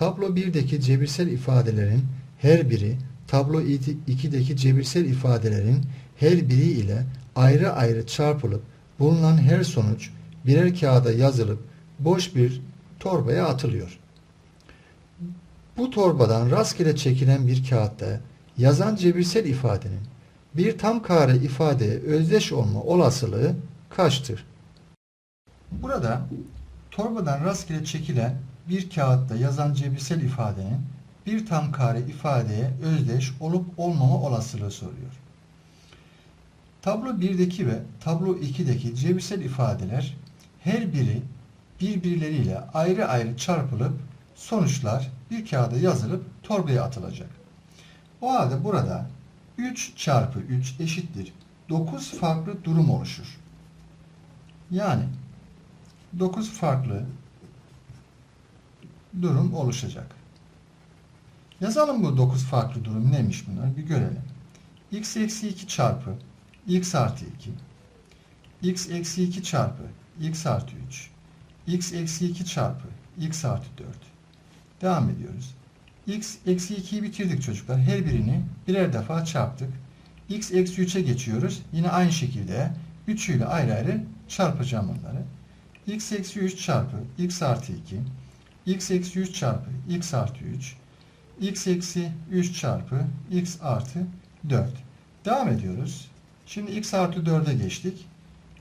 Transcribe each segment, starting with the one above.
Tablo 1'deki cebirsel ifadelerin her biri tablo 2'deki cebirsel ifadelerin her biri ile ayrı ayrı çarpılıp bulunan her sonuç birer kağıda yazılıp boş bir torbaya atılıyor. Bu torbadan rastgele çekilen bir kağıtta yazan cebirsel ifadenin bir tam kare ifadeye özdeş olma olasılığı kaçtır? Burada torbadan rastgele çekilen bir kağıtta yazan cebirsel ifadenin bir tam kare ifadeye özdeş olup olmama olasılığı soruyor. Tablo 1'deki ve tablo 2'deki cebirsel ifadeler her biri birbirleriyle ayrı ayrı çarpılıp sonuçlar bir kağıda yazılıp torbaya atılacak. O halde burada 3 çarpı 3 eşittir 9 farklı durum oluşur. Yani 9 farklı durum oluşacak. Yazalım bu 9 farklı durum neymiş bunlar bir görelim. x eksi 2 çarpı x artı 2 x eksi 2 çarpı x artı 3 x eksi 2 çarpı x artı 4 devam ediyoruz. x eksi 2'yi bitirdik çocuklar. Her birini birer defa çarptık. x eksi 3'e geçiyoruz. Yine aynı şekilde 3 ile ayrı ayrı çarpacağım onları. x eksi 3 çarpı x artı 2 x eksi 3 çarpı x artı 3 x eksi 3 çarpı x artı 4 devam ediyoruz. Şimdi x artı 4'e geçtik.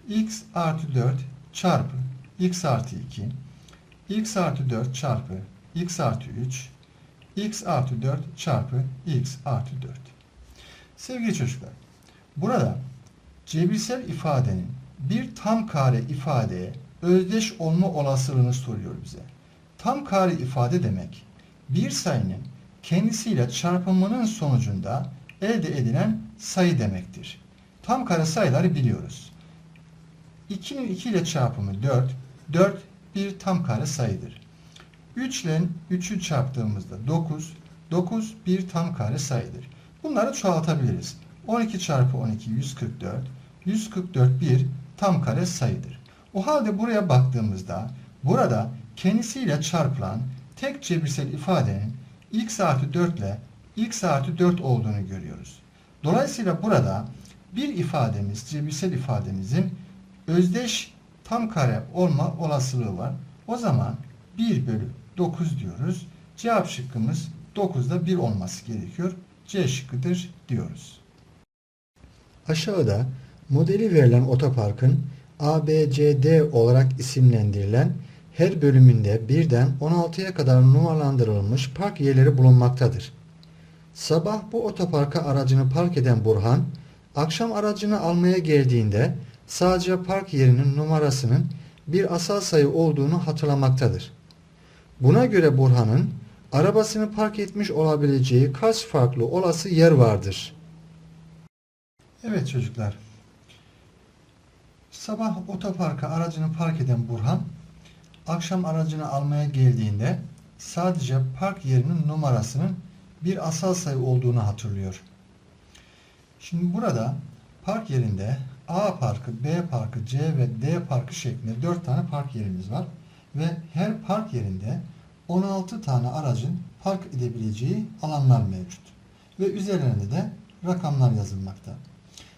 x artı 4 çarpı x artı 2 x artı 4 çarpı x artı 3 x artı 4 çarpı x artı 4 sevgili çocuklar burada cebirsel ifadenin bir tam kare ifadeye özdeş olma olasılığını soruyor bize. Tam kare ifade demek bir sayının kendisiyle çarpımının sonucunda elde edilen sayı demektir. Tam kare sayıları biliyoruz. 2'nin 2 ile çarpımı 4. 4 bir tam kare sayıdır. 3 ile 3'ü çarptığımızda 9. 9 bir tam kare sayıdır. Bunları çoğaltabiliriz. 12 çarpı 12 144. 144 bir tam kare sayıdır. O halde buraya baktığımızda burada kendisiyle çarpılan tek cebirsel ifadenin x artı 4 ile x artı 4 olduğunu görüyoruz. Dolayısıyla burada bir ifademiz, cebirsel ifademizin özdeş tam kare olma olasılığı var. O zaman 1 bölü 9 diyoruz. Cevap şıkkımız 9'da 1 olması gerekiyor. C şıkkıdır diyoruz. Aşağıda modeli verilen otoparkın ABCD olarak isimlendirilen her bölümünde birden 16'ya kadar numaralandırılmış park yerleri bulunmaktadır. Sabah bu otoparka aracını park eden Burhan, akşam aracını almaya geldiğinde sadece park yerinin numarasının bir asal sayı olduğunu hatırlamaktadır. Buna göre Burhan'ın arabasını park etmiş olabileceği kaç farklı olası yer vardır? Evet çocuklar. Sabah otoparka aracını park eden Burhan, akşam aracını almaya geldiğinde sadece park yerinin numarasının bir asal sayı olduğunu hatırlıyor. Şimdi burada park yerinde A parkı, B parkı, C ve D parkı şeklinde 4 tane park yerimiz var. Ve her park yerinde 16 tane aracın park edebileceği alanlar mevcut. Ve üzerlerinde de rakamlar yazılmakta.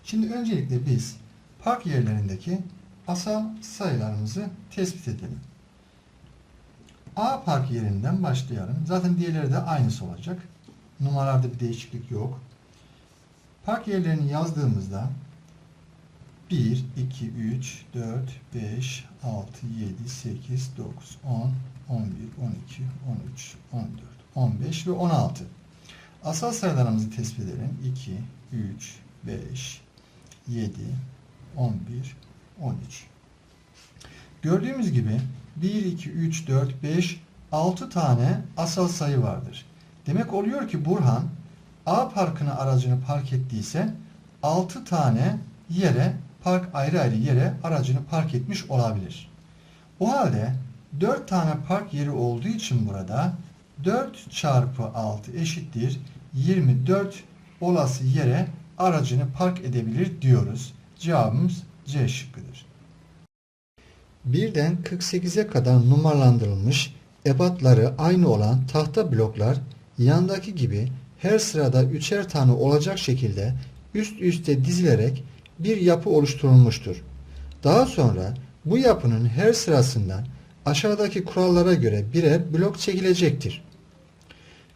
Şimdi öncelikle biz park yerlerindeki asal sayılarımızı tespit edelim. A park yerinden başlayalım. Zaten diğerleri de aynısı olacak. Numaralarda bir değişiklik yok. Park yerlerini yazdığımızda 1, 2, 3, 4, 5, 6, 7, 8, 9, 10, 11, 12, 13, 14, 15 ve 16. Asal sayılarımızı tespit edelim. 2, 3, 5, 7, 11, 13. Gördüğümüz gibi 1, 2, 3, 4, 5, 6 tane asal sayı vardır. Demek oluyor ki Burhan A parkına aracını park ettiyse 6 tane yere park ayrı ayrı yere aracını park etmiş olabilir. O halde 4 tane park yeri olduğu için burada 4 çarpı 6 eşittir 24 olası yere aracını park edebilir diyoruz. Cevabımız C şıkkıdır. Birden 48'e kadar numaralandırılmış ebatları aynı olan tahta bloklar yandaki gibi her sırada üçer tane olacak şekilde üst üste dizilerek bir yapı oluşturulmuştur. Daha sonra bu yapının her sırasından aşağıdaki kurallara göre birer blok çekilecektir.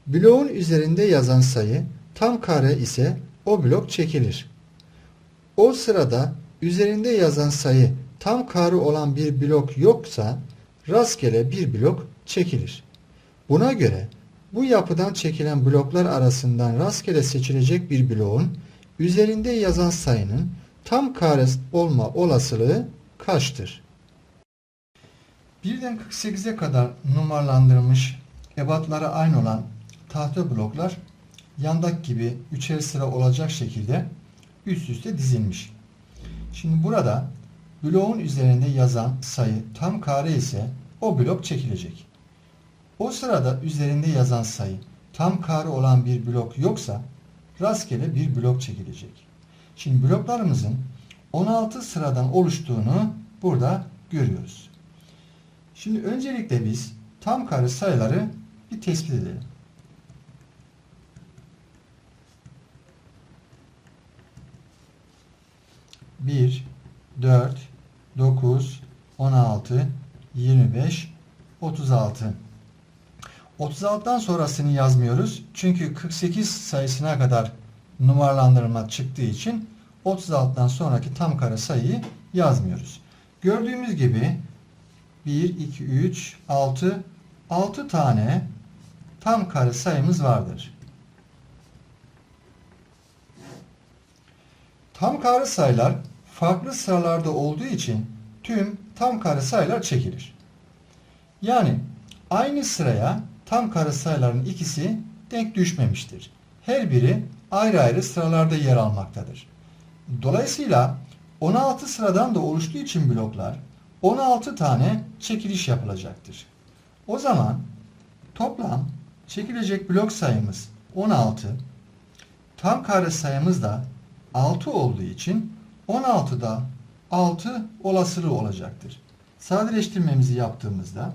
Bloğun üzerinde yazan sayı tam kare ise o blok çekilir. O sırada üzerinde yazan sayı tam kare olan bir blok yoksa rastgele bir blok çekilir. Buna göre bu yapıdan çekilen bloklar arasından rastgele seçilecek bir bloğun üzerinde yazan sayının tam kare olma olasılığı kaçtır? Birden 48'e kadar numaralandırılmış ebatları aynı olan tahta bloklar yandaki gibi üçer sıra olacak şekilde üst üste dizilmiş. Şimdi burada bloğun üzerinde yazan sayı tam kare ise o blok çekilecek. O sırada üzerinde yazan sayı tam kare olan bir blok yoksa rastgele bir blok çekilecek. Şimdi bloklarımızın 16 sıradan oluştuğunu burada görüyoruz. Şimdi öncelikle biz tam kare sayıları bir tespit edelim. Bir, dört, 36. 36'dan sonrasını yazmıyoruz. Çünkü 48 sayısına kadar numaralandırma çıktığı için 36'dan sonraki tam kare sayıyı yazmıyoruz. Gördüğümüz gibi 1, 2, 3, 6, 6 tane tam kare sayımız vardır. Tam kare sayılar farklı sıralarda olduğu için tüm tam kare sayılar çekilir. Yani aynı sıraya tam kare sayıların ikisi denk düşmemiştir. Her biri ayrı ayrı sıralarda yer almaktadır. Dolayısıyla 16 sıradan da oluştuğu için bloklar 16 tane çekiliş yapılacaktır. O zaman toplam çekilecek blok sayımız 16. Tam kare sayımız da 6 olduğu için 16'da 6 olasılığı olacaktır. Sadeleştirmemizi yaptığımızda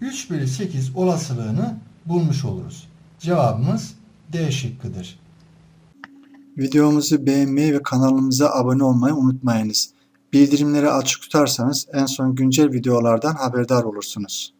3 bölü 8 olasılığını bulmuş oluruz. Cevabımız D şıkkıdır. Videomuzu beğenmeyi ve kanalımıza abone olmayı unutmayınız. Bildirimleri açık tutarsanız en son güncel videolardan haberdar olursunuz.